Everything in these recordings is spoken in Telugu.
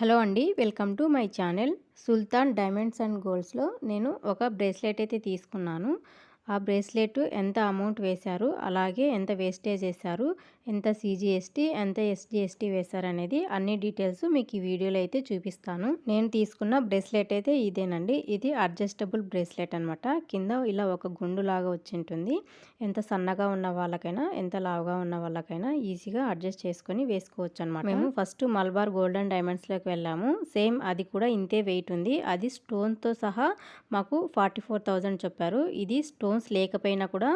హలో అండి welcome to my channel Sultan diamonds and గోల్డ్స్లో నేను ఒక బ్రేస్లెట్ అయితే తీసుకున్నాను. ఆ బ్రేస్లెట్ ఎంత అమౌంట్ వేశారు అలాగే ఎంత వేస్టేజ్ వేశారు ఎంత సీజీఎస్టీ ఎంత ఎస్జిఎస్టీ వేశారు అనేది అన్ని డీటెయిల్స్ మీకు ఈ వీడియోలో అయితే చూపిస్తాను. నేను తీసుకున్న బ్రేస్లెట్ అయితే ఇదేనండి. ఇది అడ్జస్టబుల్ బ్రేస్లెట్ అనమాట కింద ఇలా ఒక గుండు లాగా వచ్చి ఉంటుంది ఎంత సన్నగా ఉన్న వాళ్ళకైనా ఎంత లావుగా ఉన్న వాళ్ళకైనా ఈజీగా అడ్జస్ట్ చేసుకొని వేసుకోవచ్చు అనమాట మేము ఫస్ట్ మల్బార్ గోల్డెన్ డైమండ్స్లోకి వెళ్ళాము. సేమ్ అది కూడా ఇంతే వెయిట్ ఉంది. అది స్టోన్తో సహా మాకు ఫార్టీ ఫోర్ థౌజండ్ చెప్పారు. ఇది స్టోన్ స్టోన్స్ లేకపోయినా కూడా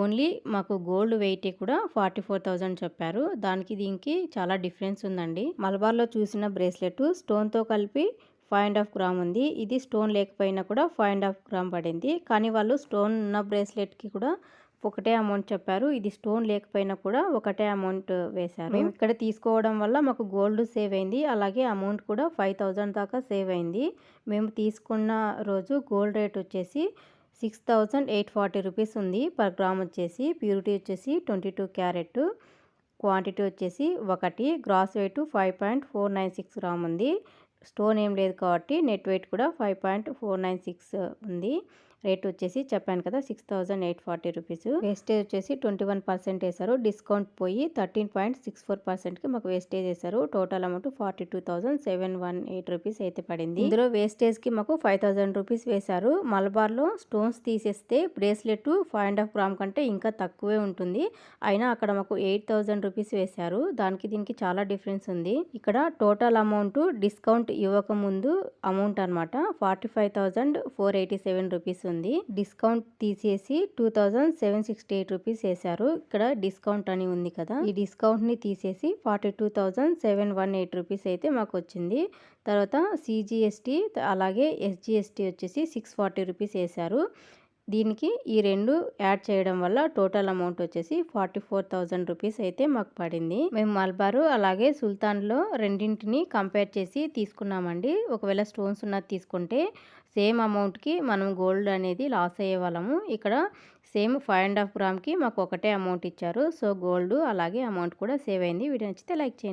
ఓన్లీ మాకు గోల్డ్ వెయిట్ కూడా ఫార్టీ ఫోర్ థౌజండ్ చెప్పారు. దానికి దీనికి చాలా డిఫరెన్స్ ఉందండి. మలబార్లో చూసిన బ్రేస్లెట్ స్టోన్తో కలిపి ఫైవ్ అండ్ హాఫ్ గ్రామ్ ఉంది. ఇది స్టోన్ లేకపోయినా కూడా ఫైవ్ అండ్ హాఫ్ గ్రామ్ పడింది. కానీ వాళ్ళు స్టోన్ ఉన్న బ్రేస్లెట్కి కూడా ఒకటే అమౌంట్ చెప్పారు. ఇది స్టోన్ లేకపోయినా కూడా ఒకటే అమౌంట్ వేశారు. మేము. ఇక్కడ తీసుకోవడం వల్ల మాకు గోల్డ్ సేవ్ అయింది. అలాగే అమౌంట్ కూడా ఫైవ్ థౌజండ్ దాకా సేవ్ అయింది. మేము తీసుకున్న రోజు గోల్డ్ రేట్ వచ్చేసి six thousand eight forty rupees ఉంది పర్ గ్రామ్ వచ్చేసి. ప్యూరిటీ వచ్చేసి ట్వంటీ టూ క్యారెట్. క్వాంటిటీ వచ్చేసి ఒకటి. Gross weight five point four nine six gram ఉంది. స్టోన్ ఏం లేదు కాబట్టి నెట్ వెయిట్ కూడా five point four nine six ఉంది. రేట్ వచ్చేసి చెప్పాను కదా six thousand eight forty rupees. Wastage వచ్చేసి ట్వంటీ వన్ పర్సెంట్ వేశారు. డిస్కౌంట్ పోయి థర్టీన్ పాయింట్ సిక్స్ ఫోర్ పర్సెంట్కి మాకు వేస్టేజ్ వేశారు. Total amount forty two thousand seven one eight rupees అయితే పడింది. ఇందులో వేస్టేజ్కి మాకు ఫైవ్ థౌసండ్ రూపీస్ వేశారు. మలబార్లో స్టోన్స్ తీసేస్తే bracelet five and half gram కంటే ఇంకా తక్కువే ఉంటుంది. అయినా అక్కడ మాకు ఎయిట్ థౌసండ్ రూపీస్ వేశారు. దానికి దీనికి చాలా డిఫరెన్స్ ఉంది. ఇక్కడ టోటల్ అమౌంట్ డిస్కౌంట్ ఇవ్వక ముందు అమౌంట్ అనమాట forty five thousand four eighty seven rupees ఉంది. డిస్కౌంట్ తీసేసి two thousand seven sixty eight rupees వేశారు. ఇక్కడ డిస్కౌంట్ అని ఉంది కదా. ఈ డిస్కౌంట్ని తీసేసి forty two thousand seven one eight rupees అయితే మాకు వచ్చింది. తర్వాత సిజిఎస్టీ అలాగే ఎస్జిఎస్టీ వచ్చేసి సిక్స్ ఫార్టీ రూపీస్ వేశారు. దీనికి ఈ రెండు యాడ్ చేయడం వల్ల టోటల్ అమౌంట్ వచ్చేసి ఫార్టీ ఫోర్ థౌజండ్ రూపీస్ అయితే మాకు పడింది. మేము మల్బారు అలాగే సుల్తాన్లో రెండింటిని కంపేర్ చేసి తీసుకున్నామండి. ఒకవేళ స్టోన్స్ ఉన్నది తీసుకుంటే సేమ్ అమౌంట్కి మనం గోల్డ్ అనేది లాస్ అయ్యే వాళ్ళము. ఇక్కడ సేమ్ ఫైవ్ అండ్ హాఫ్ గ్రామ్కి మాకు ఒకటే అమౌంట్ ఇచ్చారు. సో గోల్డ్ అలాగే అమౌంట్ కూడా సేవ్ అయింది. వీడియో నచ్చితే లైక్ చేయండి.